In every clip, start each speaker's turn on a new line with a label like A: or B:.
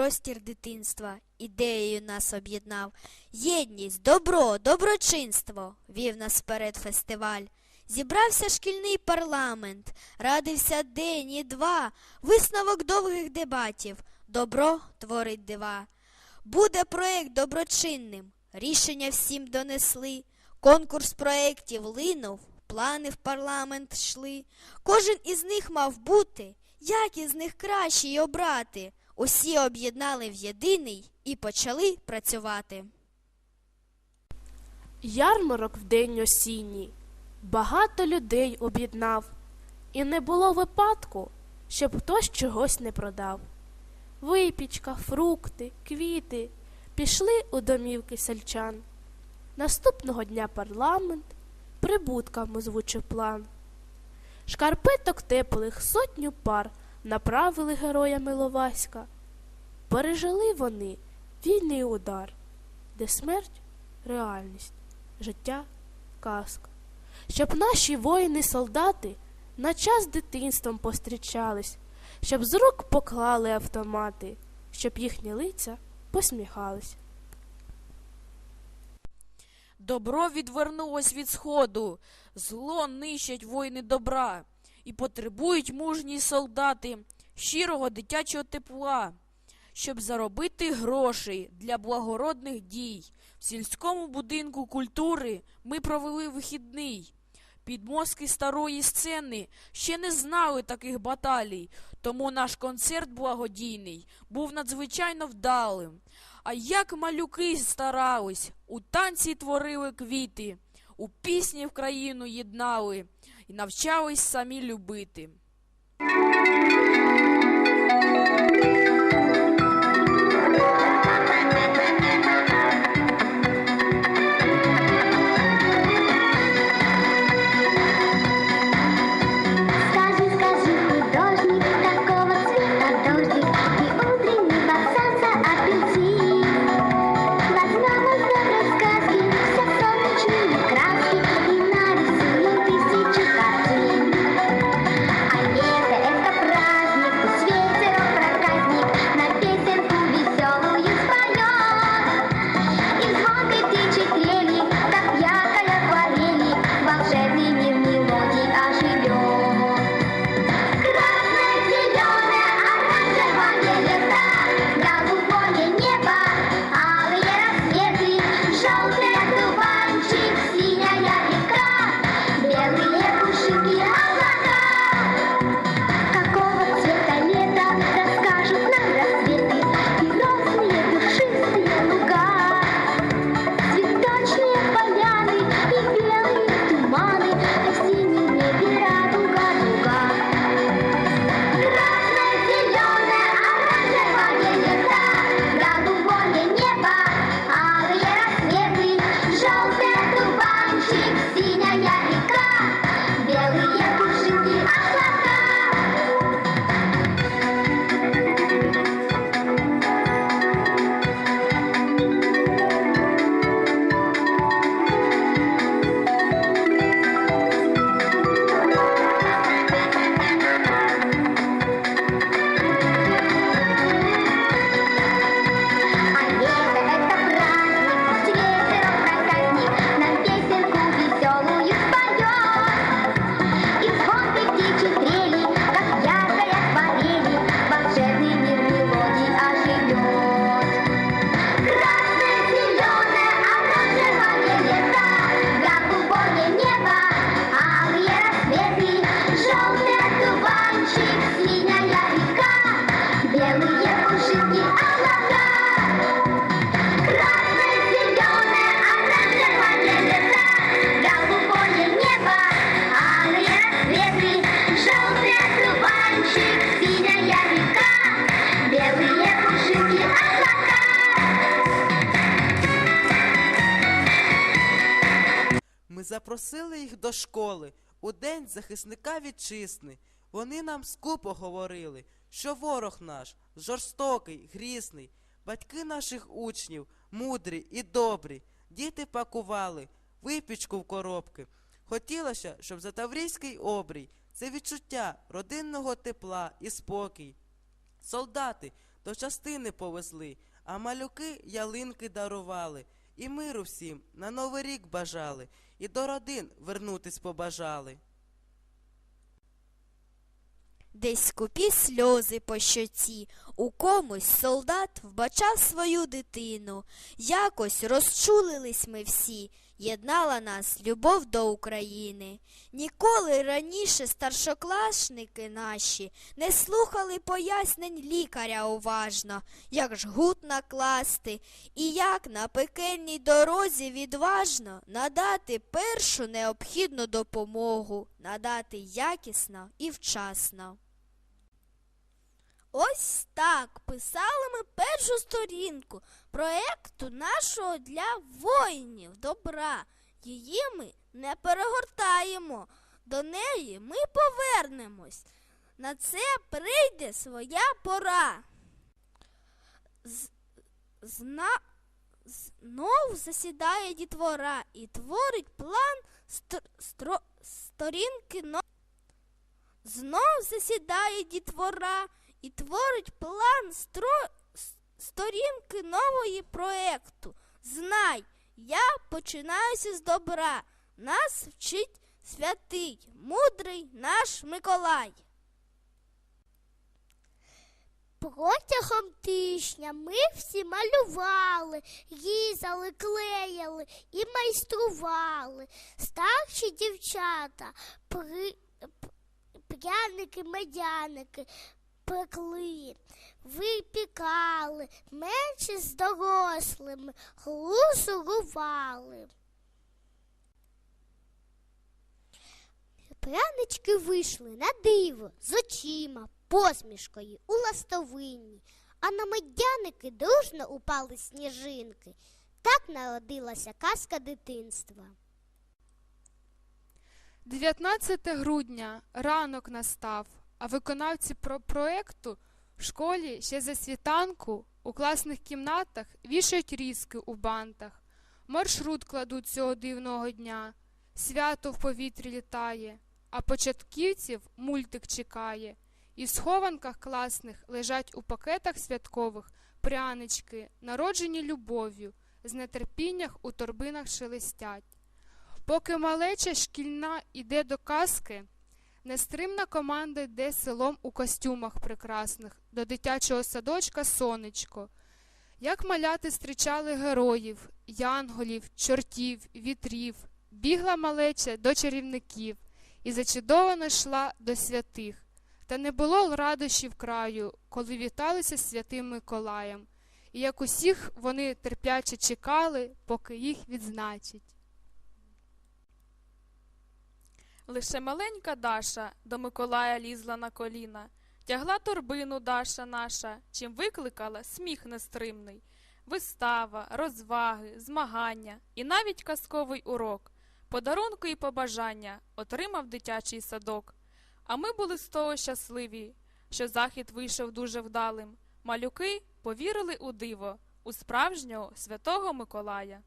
A: Простір дитинства ідеєю нас об'єднав. Єдність, добро, доброчинство вів нас вперед фестиваль. Зібрався шкільний парламент, радився день і два, висновок довгих дебатів. Добро творить дива. Буде проект доброчинним, рішення всім донесли. Конкурс проєктів линув, плани в парламент йшли. Кожен із них мав бути, як із них краще й обрати. Усі об'єднали в єдиний і почали працювати.
B: Ярмарок в день осінній багато людей об'єднав, і не було випадку, щоб хтось чогось не продав. Випічка, фрукти, квіти пішли у домівки сельчан. Наступного дня парламент прибуткам озвучив план. Шкарпеток теплих сотню пар направили героям Іловаська. Пережили вони вільний удар, де смерть реальність, життя казка. Щоб наші воїни-солдати на час дитинством пострічались, щоб з рук поклали автомати, щоб їхні лиця посміхались.
C: Добро відвернулось від сходу, зло нищать воїни добра, і потребують мужні солдати щирого дитячого тепла, щоб заробити грошей для благородних дій. В сільському будинку культури ми провели вихідний. Підмозки старої сцени ще не знали таких баталій, тому наш концерт благодійний був надзвичайно вдалим. А як малюки старались, у танці творили квіти, у пісні в країну єднали і навчались самі любити.
D: Запросили їх до школи у день захисника вітчизни. Вони нам скупо говорили, що ворог наш жорстокий, грізний, батьки наших учнів мудрі і добрі, діти пакували випічку в коробки. Хотілося, щоб за Таврійський обрій це відчуття родинного тепла і спокій. Солдати, до частини повезли, а малюки ялинки дарували, і миру всім на новий рік бажали, і до родин вернутись побажали.
A: Десь скупі сльози по щоці, у комусь солдат вбачав свою дитину. Якось розчулились ми всі, єднала нас любов до України. Ніколи раніше старшокласники наші не слухали пояснень лікаря уважно, як жгут накласти, і як на пекельній дорозі відважно надати першу необхідну допомогу, надати якісно і вчасно.
E: Ось так писали ми першу сторінку проекту нашого для воїнів добра. Її ми не перегортаємо, до неї ми повернемось. На це прийде своя пора. З- Зна... Знов засідає дітвора і творить план стр... стро... сторінки но... Знов засідає дітвора і творить план стро... сторінки нової проекту. Знай, я починаюся з добра. Нас вчить святий, мудрий наш Миколай.
F: Протягом тижня ми всі малювали, різали, клеїли і майстрували. Старші дівчата, при... пряники, медяники пекли, випікали, менші з дорослими, глузурували. Прянички вийшли на диво з очима, посмішкою у ластовинні, а на медяники дружно упали сніжинки. Так народилася казка дитинства.
G: 19 грудня ранок настав, а виконавці про проекту в школі ще за світанку у класних кімнатах вішають різки у бантах, маршрут кладуть цього дивного дня, свято в повітрі літає, а початківців мультик чекає. І в схованках класних лежать у пакетах святкових прянички, народжені любов'ю, з нетерпіннях у торбинах шелестять. Поки малеча шкільна іде до казки, нестримна команда йде селом у костюмах прекрасних до дитячого садочка сонечко. Як маляти зустрічали героїв, янголів, чортів, вітрів, бігла малеча до чарівників і зачудовано йшла до святих. Та не було радощів краю, коли віталися святим Миколаєм, і як усіх вони терпляче чекали, поки їх відзначать.
C: Лише маленька Даша до Миколая лізла на коліна, тягла торбину Даша наша, чим викликала сміх нестримний. Вистава, розваги, змагання і навіть казковий урок, подарунки і побажання отримав дитячий садок. А ми були з того щасливі, що захід вийшов дуже вдалим. Малюки повірили у диво, у справжнього святого Миколая.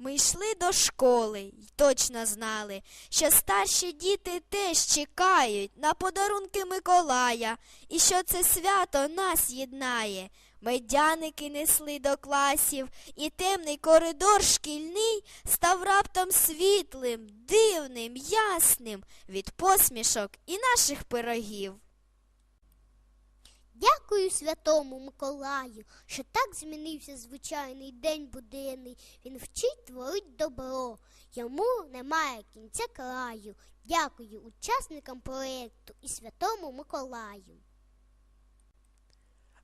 A: Ми йшли до школи й точно знали, що старші діти теж чекають на подарунки Миколая, і що це свято нас єднає. Медяники несли до класів, і темний коридор шкільний став раптом світлим, дивним, ясним від посмішок і наших пирогів.
F: Дякую святому Миколаю, що так змінився звичайний день буденний. Він вчить творить добро. Йому немає кінця краю. Дякую учасникам проєкту і святому Миколаю.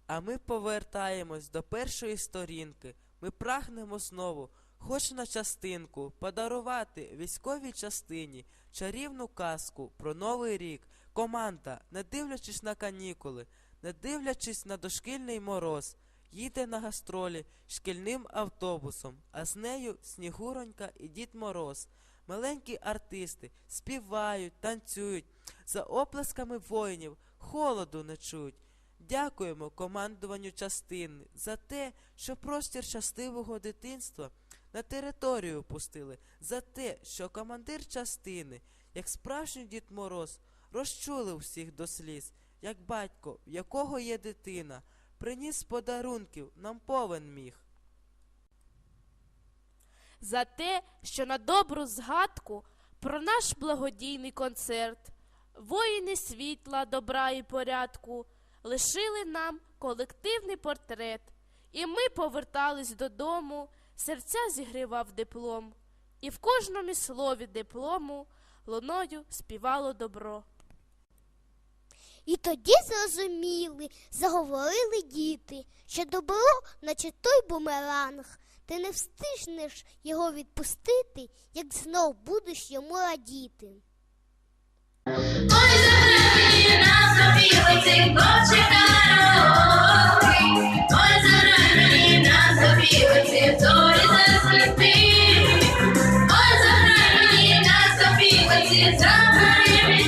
D: А ми повертаємось до першої сторінки. Ми прагнемо знову, хоч на частинку, подарувати військовій частині чарівну казку про новий рік. Команда, не дивлячись на канікули, не дивлячись на дошкільний мороз, їде на гастролі шкільним автобусом, а з нею Снігуронька і Дід Мороз. Маленькі артисти співають, танцюють, за оплесками воїнів холоду не чують. Дякуємо командуванню частини за те, що простір щасливого дитинства на територію пустили, за те, що командир частини, як справжній Дід Мороз, розчулив всіх до сліз, як батько, в якого є дитина, приніс подарунків, нам повен міг.
B: за те, що на добру згадку про наш благодійний концерт, воїни світла, добра і порядку лишили нам колективний портрет, і ми повертались додому, серця зігрівав диплом, і в кожному слові диплому луною співало добро.
F: І тоді зрозуміли, заговорили діти, що добро, наче той бумеранг, ти не встигнеш його відпустити, як знов будеш йому радіти.
H: Ой, заграй на собі оцих почекароки. Ой, заграй на собі оцих зорі засвіти. Ой, заграй на собі оцих забери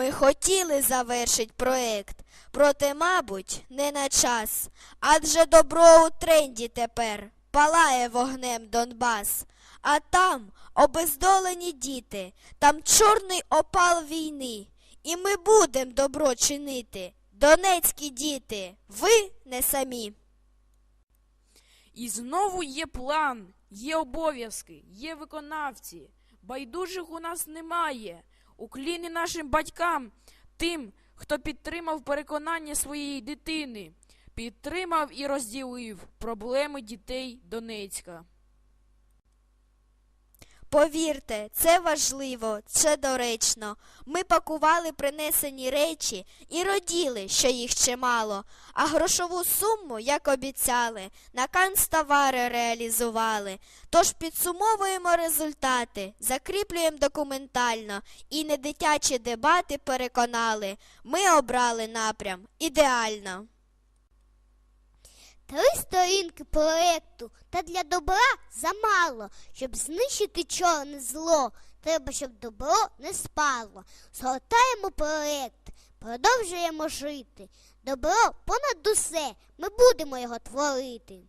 A: Ми хотіли завершить проект, проте, мабуть, не на час. Адже добро у тренді тепер палає вогнем Донбас. А там обездолені діти, там чорний опал війни. І ми будем добро чинити. Донецькі діти, ви не самі.
C: І знову є план, є обов'язки, є виконавці. Байдужих у нас немає. Укліни нашим батькам, тим, хто підтримав переконання своєї дитини, підтримав і розділив проблеми дітей Донецька.
A: Повірте, це важливо, це доречно. Ми пакували принесені речі і роділи, що їх чимало, а грошову суму, як обіцяли, на канцтовари реалізували. Тож підсумовуємо результати, закріплюємо документально і не дитячі дебати переконали. Ми обрали напрям ідеально.
F: Три сторінки проекту та для добра замало, щоб знищити чорне зло. Треба, щоб добро не спало. Згортаємо проект, продовжуємо жити. Добро понад усе, ми будемо його творити.